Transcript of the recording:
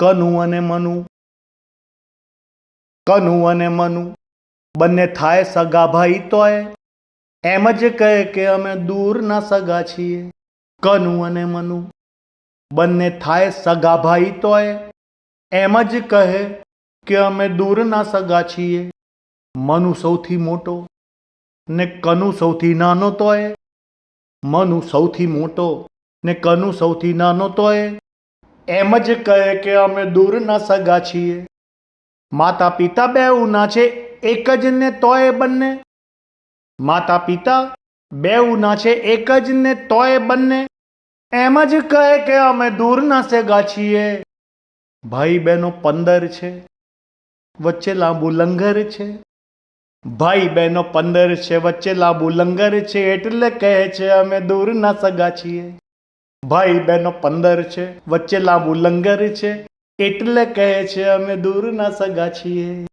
કનુ અને મનુ. કનુ અને મનુ. બંને થાય સગા ભાઈ તોય. એમ જ કહે કે અમે દૂરના સગા છીએ. કનુ અને મનુ. બંને થાય સગા ભાઈ તોય. એમ જ કહે કે અમે દૂરના સગા છીએ. મનુ સૌથી મોટો ને કનુ સૌથી નાનો તોય. મનુ સૌથી મોટો ને કનુ સૌથી નાનો તોય. એમ જ કહે કે અમે દૂરના સગા છીએ. માતા પિતા બેઉના છે, એક જ ને તોય બંને. માતા પિતા બેઉના છે, એક જ ને તોય બંને. એમ જ કહે કે અમે દૂરના સગા છીએ. ભાઈ બહેનો પંદર છે, વચ્ચે લાંબુ લંગર છે. ભાઈ બહેનો પંદર છે, વચ્ચે લાંબુ લંગર છે, એટલે કહે છે અમે દૂરના સગા છીએ. ભાઈ બહેનો પંદર છે, વચ્ચે લાંબુ લંગર છે, એટલે કહે છે, અમે દૂરના સગા છીએ.